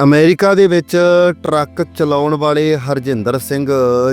America ਦੇ ਵਿੱਚ truck ਚਲਾਉਣ ਵਾਲੇ ਹਰਜਿੰਦਰ ਸਿੰਘ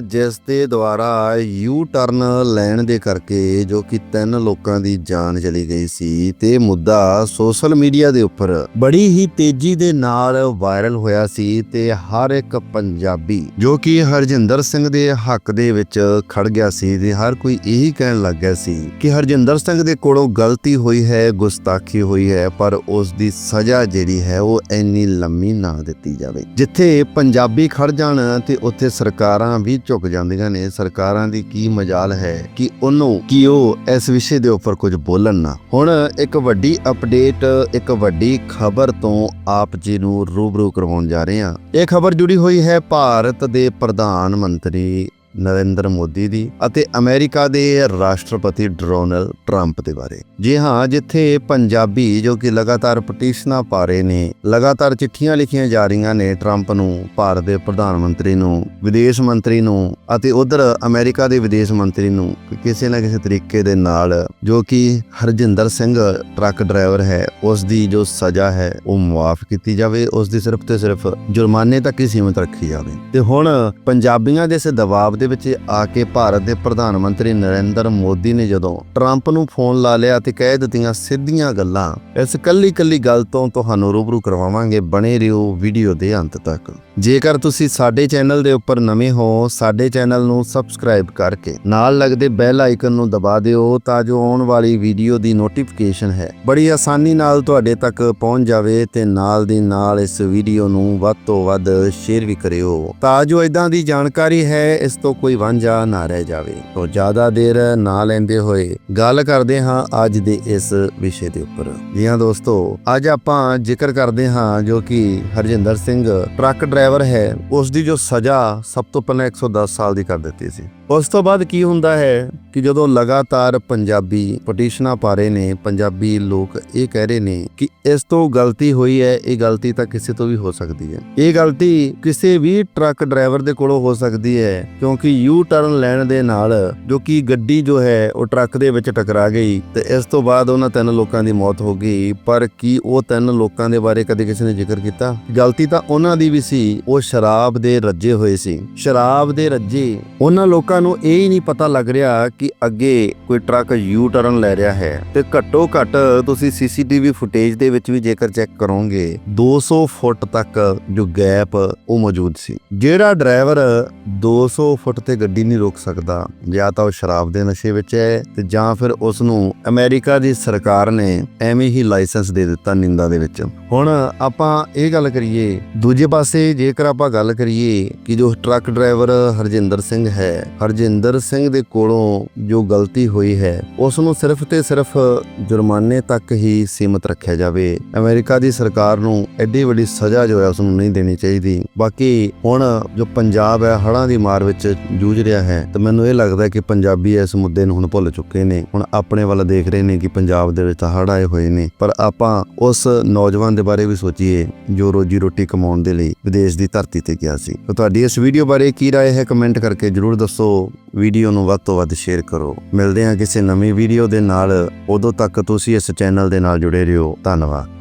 ਜਿਸ ਦੇ ਦੁਆਰਾ ਯੂ ਟਰਨ ਲੈਣ ਦੇ ਕਰਕੇ ਜੋ ਕਿ ਤਿੰਨ ਲੋਕਾਂ ਦੀ ਜਾਨ ਚਲੀ ਗਈ ਸੀ ਤੇ ਮੁੱਦਾ ਸੋਸ਼ਲ ਮੀਡੀਆ ਦੇ ਉੱਪਰ ਬੜੀ ਹੀ ਤੇਜ਼ੀ ਦੇ ਨਾਲ ਵਾਇਰਲ ਹੋਇਆ ਸੀ ਤੇ ਹਰ ਇੱਕ ਪੰਜਾਬੀ ਜੋ ਕਿ ਹਰਜਿੰਦਰ ਸਿੰਘ ਦੇ ਹੱਕ ਦੇ ਵਿੱਚ ਖੜ ਗਿਆ ਸੀ ਤੇ ਹਰ ਕੋਈ ਇਹੀ ਕਹਿਣ ਲੱਗ ਗਿਆ ਸੀ ਕਿ ਹਰਜਿੰਦਰ ਸਿੰਘ ਦੇ ਕੋਲੋਂ ਗਲਤੀ ਹੋਈ ਹੈ, ਗੁਸਤਾਖੀ ਹੋਈ ਹੈ, ਪਰ ਉਸ ਦੀ ਸਜ਼ਾ ਜਿਹੜੀ ਹੈ ਉਹ ਇੰਨੀ ਲੰਮੀ ਨਾ ਦਿੱਤੀ ਜਾਵੇ। ਜਿੱਥੇ ਪੰਜਾਬੀ ਖੜ ਜਾਣ ਤੇ ਉੱਥੇ ਸਰਕਾਰਾਂ ਵੀ ਝੁਕ ਜਾਂਦੀਆਂ ਨੇ। ਸਰਕਾਰਾਂ ਦੀ ਕੀ ਮਜਾਲ ਹੈ ਕਿ ਉਹਨੂੰ, ਕਿ ਉਹ ਇਸ ਵਿਸ਼ੇ ਦੇ ਉੱਪਰ ਕੁਝ ਬੋਲਣ ਨਾ। ਹੁਣ ਇੱਕ ਵੱਡੀ ਅਪਡੇਟ, ਇੱਕ ਵੱਡੀ ਖਬਰ ਤੋਂ ਆਪ ਜੀ ਨੂੰ ਰੂਬਰੂ ਕਰਵਾਉਣ ਜਾ ਰਹੇ ਹਾਂ। ਇਹ ਖਬਰ ਜੁੜੀ ਹੋਈ ਹੈ ਭਾਰਤ ਦੇ ਪ੍ਰਧਾਨ ਮੰਤਰੀ ਨਰਿੰਦਰ ਮੋਦੀ ਦੀ ਅਤੇ ਅਮਰੀਕਾ ਦੇ ਰਾਸ਼ਟਰਪਤੀ ਡੋਨਲਡ ਟਰੰਪ ਦੇ ਬਾਰੇ। ਜੀ ਹਾਂ, ਜਿੱਥੇ ਪੰਜਾਬੀ ਜੋ ਕਿ ਲਗਾਤਾਰ ਪਟੀਸ਼ਨਾਂ ਪਾ ਰਹੇ ਨੇ, ਲਗਾਤਾਰ ਚਿੱਠੀਆਂ ਲਿਖੀਆਂ ਜਾ ਰਹੀਆਂ ਨੇ ਟਰੰਪ ਨੂੰ, ਭਾਰਤ ਦੇ ਪ੍ਰਧਾਨ ਮੰਤਰੀ ਨੂੰ, ਵਿਦੇਸ਼ ਮੰਤਰੀ ਨੂੰ ਅਤੇ ਉਧਰ ਅਮਰੀਕਾ ਦੇ ਵਿਦੇਸ਼ ਮੰਤਰੀ ਨੂੰ ਕਿਸੇ ਨਾ ਕਿਸੇ ਤਰੀਕੇ ਦੇ ਨਾਲ ਜੋ ਕਿ ਹਰਜਿੰਦਰ ਸਿੰਘ ਟਰੱਕ ਡਰਾਈਵਰ ਹੈ, ਉਸ ਦੀ ਜੋ ਸਜ਼ਾ ਹੈ, ਉਹ ਮੁਆਫ ਕੀਤੀ ਜਾਵੇ, ਉਸ ਦੀ ਸਿਰਫ ਤੇ ਸਿਰਫ ਜੁਰਮਾਨੇ ਤੱਕ ਹੀ ਸੀਮਿਤ ਰੱਖੀ ਜਾਵੇ। ਤੇ ਹੁਣ ਪੰਜਾਬੀਆਂ ਦੇ ਇਸ ਦਬਾਅ ਦੇ ਵਿੱਚ ਆ ਕੇ ਭਾਰਤ ਦੇ ਪ੍ਰਧਾਨ ਮੰਤਰੀ ਨਰਿੰਦਰ ਮੋਦੀ ਨੇ ਜਦੋਂ ਟਰੰਪ ਨੂੰ ਫੋਨ ਲਾ ਲਿਆ ਤੇ ਕਹਿ ਦਿੱਤੀਆਂ ਸਿੱਧੀਆਂ ਗੱਲਾਂ, ਇਸ ਕੱਲੀ ਕੱਲੀ ਗੱਲ ਤੋਂ ਤੁਹਾਨੂੰ ਰੂਬਰੂ ਕਰਵਾਵਾਂਗੇ ਬਣੇ ਰਹੋ ਵੀਡੀਓ ਦੇ ਅੰਤ ਤੱਕ। ਜੇਕਰ ਤੁਸੀਂ ਸਾਡੇ ਚੈਨਲ ਦੇ ਉੱਪਰ ਨਵੇਂ ਹੋ, ਸਾਡੇ ਚੈਨਲ ਨੂੰ ਸਬਸਕ੍ਰਾਈਬ ਕਰਕੇ ਨਾਲ ਲੱਗਦੇ ਬੈਲ ਆਈਕਨ ਨੂੰ ਦਬਾ ਦਿਓ ਤਾਂ ਜੋ ਆਉਣ ਵਾਲੀ ਵੀਡੀਓ ਦੀ ਨੋਟੀਫਿਕੇਸ਼ਨ ਹੈ। ਬੜੀ ਆਸਾਨੀ ਨਾਲ ਤੁਹਾਡੇ ਤੱਕ ਪਹੁੰਚ ਜਾਵੇ ਤੇ ਨਾਲ ਦੀ ਨਾਲ ਇਸ ਵੀਡੀਓ ਨੂੰ ਵੱਧ ਤੋਂ ਵੱਧ ਸ਼ੇਅਰ ਵੀ ਕਰਿਓ। ਤਾਂ ਜੋ ਇਦਾਂ ਦੀ ਜਾਣਕਾਰੀ ਹੈ, ਇਸ ਤੋਂ ਕੋਈ ਵਾਂਝਾ ਨਾ ਰਹਿ ਜਾਵੇ ਤੋਂ ਜ਼ਿਆਦਾ ਦੇਰ ਨਾ ਲੈਂਦੇ ਹੋਏ ਗੱਲ ਕਰਦੇ ਹਾਂ ਅੱਜ ਦੇ ਇਸ ਵਿਸ਼ੇ ਦੇ ਉੱਪਰ। ਜੀ ਹਾਂ ਦੋਸਤੋ, ਅੱਜ ਆਪਾਂ ਜ਼ਿਕਰ ਕਰਦੇ ਹਾਂ ਜੋ ਕਿ ਹਰਜਿੰਦਰ ਸਿੰਘ, ਟਰੱਕ ਡਰਾਈਵਰ ਹੈ ਉਸ ਦੀ ਜੋ ਸਜ਼ਾ ਸਭ ਤੋਂ ਪਹਿਲਾਂ 110 ਸਾਲ ਦੀ ਕਰ ਦਿੱਤੀ ਸੀ। ਉਸ ਤੋਂ ਬਾਅਦ ਕੀ ਹੁੰਦਾ ਹੈ ਕਿ ਜਦੋਂ ਲਗਾਤਾਰ ਪੰਜਾਬੀ ਪਟੀਸ਼ਨਾਂ ਪਾ ਰਹੇ ਨੇ, ਪੰਜਾਬੀ ਲੋਕ ਇਹ ਕਹਿ ਰਹੇ ਨੇ ਕਿ ਇਸ ਤੋਂ ਗਲਤੀ ਹੋਈ ਹੈ, ਇਹ ਗਲਤੀ ਤਾਂ ਕਿਸੇ ਤੋਂ ਵੀ ਹੋ ਸਕਦੀ ਹੈ। ਇਹ ਗਲਤੀ ਕਿਸੇ ਵੀ ਟਰੱਕ ਡਰਾਈਵਰ ਦੇ ਕੋਲੋਂ ਹੋ ਸਕਦੀ ਹੈ, ਕਿਉਂਕਿ ਯੂ ਟਰਨ ਲੈਣ ਦੇ ਨਾਲ ਜੋ ਕਿ ਗੱਡੀ ਜੋ ਹੈ, ਉਹ ਟਰੱਕ ਦੇ ਵਿੱਚ ਟਕਰਾ ਗਈ ਤੇ ਇਸ ਤੋਂ ਬਾਅਦ ਉਹਨਾਂ ਤਿੰਨ ਲੋਕਾਂ ਦੀ ਮੌਤ ਹੋ ਗਈ। ਪਰ ਕੀ ਉਹ ਤਿੰਨ ਲੋਕਾਂ ਦੇ ਬਾਰੇ ਕਦੇ ਕਿਸੇ ਨੇ ਜ਼ਿਕਰ ਕੀਤਾ? ਗਲਤੀ ਤਾਂ ਉਹਨਾਂ ਦੀ ਵੀ ਸੀ, ਉਹ ਸ਼ਰਾਬ ਦੇ ਰੱਜੇ ਹੋਏ ਸੀ। ਸ਼ਰਾਬ ਦੇ ਰੱਜੇ ਉਹਨਾਂ ਲੋਕਾਂ ਨੂੰ ਇਹ ਹੀ ਨਹੀਂ ਪਤਾ ਲੱਗ ਰਿਹਾ ਕਿ ਅੱਗੇ ਕੋਈ ਟਰੱਕ ਯੂ ਟਰਨ ਲੈ ਰਿਹਾ ਹੈ ਤੇ ਘੱਟੋ ਘੱਟ ਤੁਸੀਂ ਸੀਸੀਟੀਵੀ ਫੁਟੇਜ ਦੇ ਵਿੱਚ ਵੀ ਜੇਕਰ ਚੈੱਕ ਕਰੋਗੇ 200 ਫੁੱਟ ਤੱਕ ਜੋ ਗੈਪ ਉਹ ਮੌਜੂਦ ਸੀ। ਜਿਹੜਾ ਡਰਾਈਵਰ 200 ਫੁੱਟ ਤੇ ਗੱਡੀ ਨਹੀਂ ਰੋਕ ਸਕਦਾ, ਜਾਂ ਤਾਂ ਉਹ ਸ਼ਰਾਬ ਦੇ ਨਸ਼ੇ ਵਿੱਚ ਹੈ ਤੇ ਜਾਂ ਫਿਰ ਉਸ ਨੂੰ ਅਮਰੀਕਾ ਦੀ ਸਰਕਾਰ ਨੇ ਐਵੇਂ ਹੀ ਲਾਇਸੈਂਸ ਦੇ ਦਿੱਤਾ ਨਿੰਦਾ ਦੇ ਵਿੱਚ। ਹੁਣ ਆਪਾਂ ਇਹ ਗੱਲ ਕਰੀਏ, ਦੂਜੇ ਪਾਸੇ ਜੇਕਰ ਆਪਾਂ ਗੱਲ ਕਰੀਏ ਕਿ ਜੋ ਟਰੱਕ ਡਰਾਈਵਰ ਹਰਜਿੰਦਰ ਸਿੰਘ ਹੈ ਹਰਜਿੰਦਰ ਸਿੰਘ ਦੇ ਕੋਲੋਂ ਜੋ ਗਲਤੀ ਹੋਈ ਹੈ ਉਸ ਨੂੰ ਸਿਰਫ ਤੇ ਸਿਰਫ ਜੁਰਮਾਨੇ ਤੱਕ ਹੀ ਸੀਮਤ ਰੱਖਿਆ ਜਾਵੇ ਅਮਰੀਕਾ ਦੀ ਸਰਕਾਰ ਨੂੰ ਐਡੀ ਵੱਡੀ ਸਜ਼ਾ ਜੋ ਹੈ ਉਸ ਨੂੰ ਨਹੀਂ ਦੇਣੀ ਚਾਹੀਦੀ ਬਾਕੀ ਹੁਣ ਜੋ ਪੰਜਾਬ ਹੈ ਹੜ੍ਹਾਂ ਦੀ ਮਾਰ ਵਿੱਚ ਜੂਝ ਰਿਹਾ ਹੈ ਤਾਂ ਮੈਨੂੰ ਇਹ ਲੱਗਦਾ ਹੈ ਕਿ ਪੰਜਾਬੀ ਇਸ ਮੁੱਦੇ ਨੂੰ ਹੁਣ ਭੁੱਲ ਚੁੱਕੇ ਨੇ ਹੁਣ ਆਪਣੇ ਵੱਲ ਦੇਖ ਰਹੇ ਨੇ ਕਿ ਪੰਜਾਬ ਦੇ ਵਿੱਚ ਤਾਂ ਹੜ੍ਹ ਆਏ ਹੋਏ ਨੇ ਪਰ ਆਪਾਂ ਉਸ ਨੌਜਵਾਨ ਦੇ ਬਾਰੇ ਵੀ ਸੋਚੀਏ ਜੋ ਰੋਜੀ ਰੋਟੀ ਕਮਾਉਣ ਦੇ ਲਈ ਵਿਦੇਸ਼ ਦੀ ਧਰਤੀ ਤੇ ਗਿਆ ਸੀ ਤਾਂ ਤੁਹਾਡੀ ਇਸ ਵੀਡੀਓ ਬਾਰੇ ਕੀ رائے ਹੈ ਕਮੈਂਟ ਕਰਕੇ ਜਰੂਰ ਦੱਸੋ ਵੀਡੀਓ ਨੂੰ ਵੱਧ ਤੋਂ ਵੱਧ ਸ਼ੇਅਰ ਕਰੋ। ਮਿਲਦੇ ਹਾਂ ਕਿਸੇ ਨਵੀਂ ਵੀਡੀਓ ਦੇ ਨਾਲ। ਉਦੋਂ ਤੱਕ ਤੁਸੀਂ ਇਸ ਚੈਨਲ ਦੇ ਨਾਲ ਜੁੜੇ ਰਹੋ। ਧੰਨਵਾਦ।